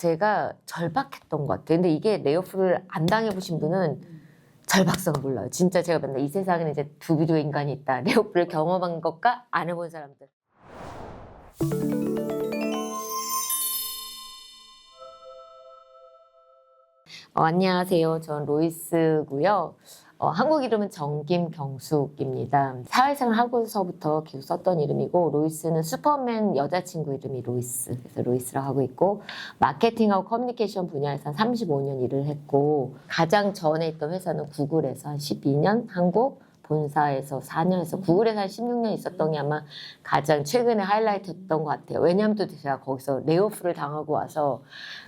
제가 절박했던 것 같아요. 근데 이게 레이오프를 안 당해보신 분은 절박성 몰라요. 진짜 제가 맨날 이 세상에는 이제 두 비류의 인간이 있다. 레이오프를 경험한 것과 안 해본 사람들. 어, 안녕하세요. 전 로이스고요. 어, 한국 이름은 정김경숙입니다. 사회생활 하고서부터 계속 썼던 이름이고 로이스는 슈퍼맨 여자친구 이름이 로이스. 그래서 로이스라고 하고 있고 마케팅하고 커뮤니케이션 분야에서 한 35년 일을 했고 가장 전에 있던 회사는 구글에서 한 12년, 한국 본사에서 4년에서 구글에서 한 16년 있었던 게 아마 가장 최근에 하이라이트였던 것 같아요. 왜냐하면 또 제가 거기서 레이오프를 당하고 와서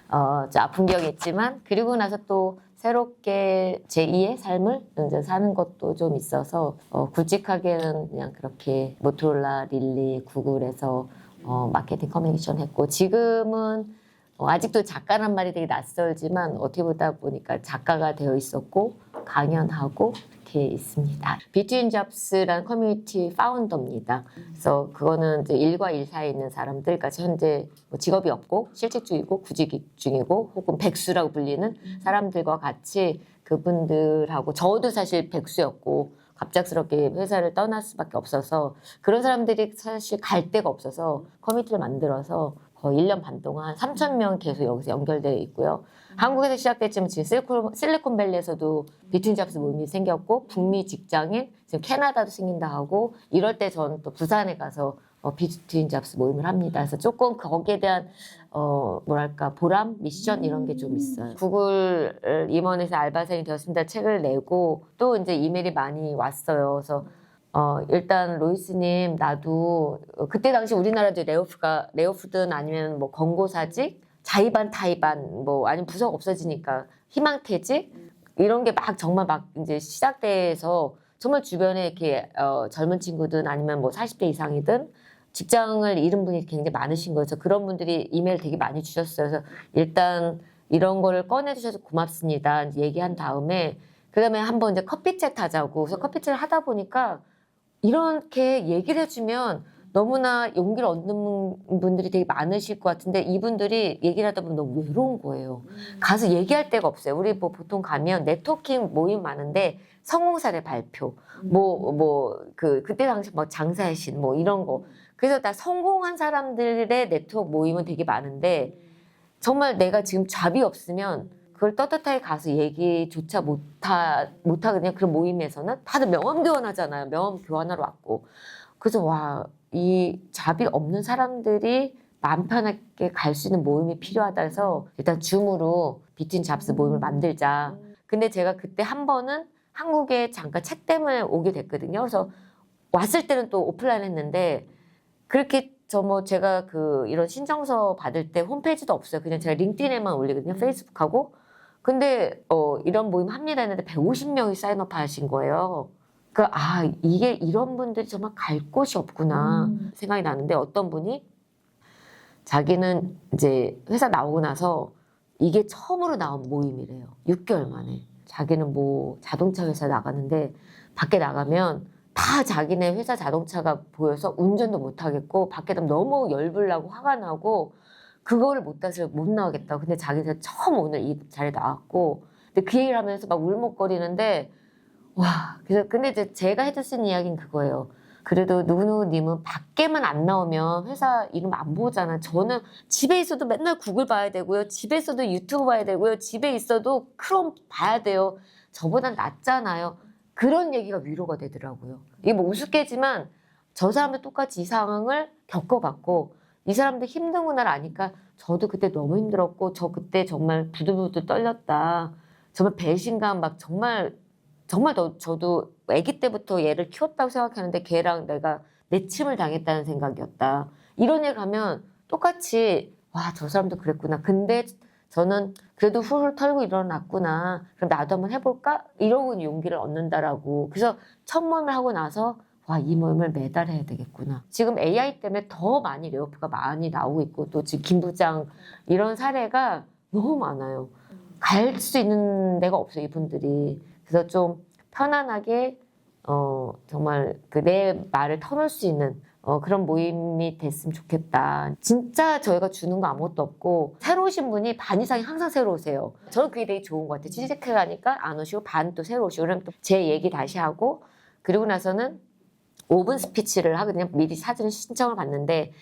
어, 좀 아픈 기억이 있지만 그리고 나서 또 새롭게 제2의 삶을 이제 사는 것도 좀 있어서 어, 굵직하게는 그냥 그렇게 모토로라, 릴리, 구글에서 어, 마케팅 커뮤니케이션 했고 지금은 어, 아직도 작가란 말이 되게 낯설지만 어떻게 보다 보니까 작가가 되어 있었고 강연하고 이렇게 있습니다. 비트윈 잡스라는 커뮤니티 파운더입니다. 그래서 그거는 이제 일과 일 사이에 있는 사람들, 그러니까 현재 뭐 직업이 없고 실직 중이고 구직 중이고 혹은 백수라고 불리는 사람들과 같이 그분들하고 저도 사실 백수였고 갑작스럽게 회사를 떠날 수밖에 없어서 그런 사람들이 사실 갈 데가 없어서 커뮤니티를 만들어서 거의 1년 반 동안 3천 명 계속 여기서 연결되어 있고요. 한국에서 시작됐지만 지금 실리콘, 실리콘밸리에서도 비트윈 잡스 모임이 생겼고 북미 직장인 지금 캐나다도 생긴다 하고 이럴 때 저는 또 부산에 가서 어, 비트윈 잡스 모임을 합니다. 그래서 조금 거기에 대한 어 뭐랄까 보람 미션 이런 게 좀 있어요. 구글 임원에서 알바생이 되었습니다. 책을 내고 또 이제 이메일이 많이 왔어요. 그래서 어 일단 로이스님 나도 어, 그때 당시 우리나라도 레오프가 레오프든 아니면 뭐 권고사직 자의반 타의반 뭐 아니면 부서가 없어지니까 희망퇴직 이런 게 막 정말 막 이제 시작돼서 정말 주변에 이렇게 어, 젊은 친구든 아니면 뭐 40대 이상이든 직장을 잃은 분이 굉장히 많으신 거죠. 그런 분들이 이메일 되게 많이 주셨어요. 그래서 일단 이런 거를 꺼내주셔서 고맙습니다. 얘기한 다음에 그다음에 한번 이제 커피챗 하자고. 그래서 커피챗을 하다 보니까 이렇게 얘기를 해주면 너무나 용기를 얻는 분들이 되게 많으실 것 같은데 이분들이 얘기를 하다 보면 너무 외로운 거예요. 가서 얘기할 데가 없어요. 우리 뭐 보통 가면 네트워킹 모임 많은데 성공 사례 발표, 뭐 뭐 그 그때 당시 뭐 장사의 신뭐 이런 거. 그래서 다 성공한 사람들의 네트워크 모임은 되게 많은데 정말 내가 지금 잡이 없으면 그걸 떳떳하게 가서 얘기조차 못하 못하거든요. 그런 모임에서는 다들 명함 교환하잖아요. 명함 교환하러 왔고 그래서 와 이 잡이 없는 사람들이 마음 편하게 갈 수 있는 모임이 필요하다 해서 일단 줌으로 비틴 잡스 모임을 만들자. 근데 제가 그때 한 번은 한국에 잠깐 책 때문에 오게 됐거든요. 그래서 왔을 때는 또 오프라인 했는데 그렇게 저 뭐 제가 그 이런 신청서 받을 때 홈페이지도 없어요. 그냥 제가 링크드인에만 올리거든요. 페이스북하고. 근데 어 이런 모임 합니다 했는데 150명이 사인업 하신 거예요. 그, 아, 이게 이런 분들이 정말 갈 곳이 없구나 생각이 나는데 어떤 분이 자기는 이제 회사 나오고 나서 이게 처음으로 나온 모임이래요. 6개월 만에. 자기는 뭐 자동차 회사 나가는데 밖에 나가면 다 자기네 회사 자동차가 보여서 운전도 못 하겠고 밖에 너무 열불 나고 화가 나고 그거를 못 따서 못 나가겠다. 근데 자기가 처음 오늘 이 자리에 나왔고 근데 그 얘기를 하면서 막 울먹거리는데 와, 그래서 근데 이제 제가 해줄 수 이야기는 그거예요. 그래도 누구누구님은 밖에만 안 나오면 회사 이름 안 보잖아. 저는 집에 있어도 맨날 구글 봐야 되고요. 집에 있어도 유튜브 봐야 되고요. 집에 있어도 크롬 봐야 돼요. 저보단 낫잖아요. 그런 얘기가 위로가 되더라고요. 이게 뭐 우습게지만 저 사람도 똑같이 이 상황을 겪어봤고 이 사람들 힘든구나를 아니까 저도 그때 너무 힘들었고 저 그때 정말 부들부들 떨렸다. 정말 배신감 막 정말 정말 더, 저도 아기 때부터 얘를 키웠다고 생각하는데 걔랑 내가 내침을 당했다는 생각이었다. 이런 얘기 하면 똑같이 와 저 사람도 그랬구나. 근데 저는 그래도 훌훌 털고 일어났구나. 그럼 나도 한번 해볼까? 이러고 용기를 얻는다라고. 그래서 첫 모임을 하고 나서 와, 이 모임을 매달 해야 되겠구나. 지금 AI 때문에 더 많이 레오프가 많이 나오고 있고 또 지금 김 부장 이런 사례가 너무 많아요. 갈 수 있는 데가 없어요, 이분들이. 그래서 좀 편안하게 어 정말 그 내 말을 터놓을 수 있는 어, 그런 모임이 됐으면 좋겠다. 진짜 저희가 주는 거 아무것도 없고 새로 오신 분이 반 이상이 항상 새로 오세요. 저는 그게 되게 좋은 것 같아요. 취직해 가니까 안 오시고 반 또 새로 오시고 그러면 또제 얘기 다시 하고 그리고 나서는 5분 스피치를 하거든요. 미리 사전 신청을 받는데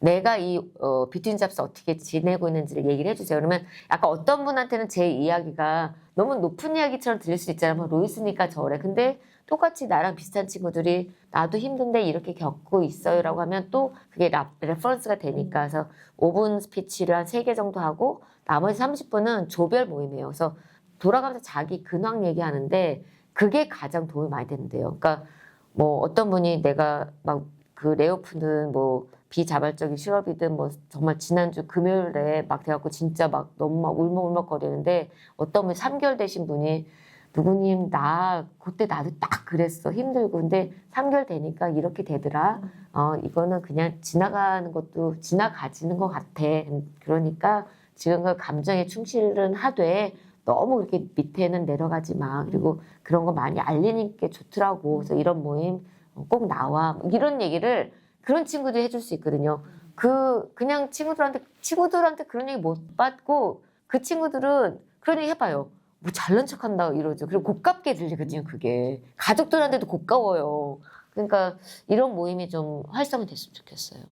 내가 이 어, 비트윈 잡스 어떻게 지내고 있는지를 얘기를 해주세요. 그러면 약간 어떤 분한테는 제 이야기가 너무 높은 이야기처럼 들릴 수 있잖아요. 뭐 로이스니까 저래. 근데 똑같이 나랑 비슷한 친구들이 나도 힘든데 이렇게 겪고 있어요라고 하면 또 그게 라, 레퍼런스가 되니까 그래서 5분 스피치를 한 3개 정도 하고 나머지 30분은 조별 모임이에요. 그래서 돌아가면서 자기 근황 얘기하는데 그게 가장 도움이 많이 되는데요. 그러니까 뭐 어떤 분이 내가 막 그 레오프는 뭐 비자발적인 실업이든 뭐 정말 지난주 금요일에 막 돼갖고 진짜 막 너무 막 울먹울먹 거리는데 어떤 분 3개월 되신 분이 누구님 나 그때 나도 딱 그랬어. 힘들고. 근데 3개월 되니까 이렇게 되더라. 어 이거는 그냥 지나가는 것도 지나가지는 것 같아. 그러니까 지금 그 감정에 충실은 하되 너무 그렇게 밑에는 내려가지 마 그리고 그런 거 많이 알리는 게 좋더라고 그래서 이런 모임 꼭 나와 이런 얘기를 그런 친구들이 해줄 수 있거든요 그 그냥 친구들한테 친구들한테 그런 얘기 못 받고 그 친구들은 그런 얘기 해봐요 뭐 잘난 척 한다 이러죠. 그리고 고깝게 들리거든요. 그게 가족들한테도 고가워요. 그러니까 이런 모임이 좀 활성화됐으면 좋겠어요.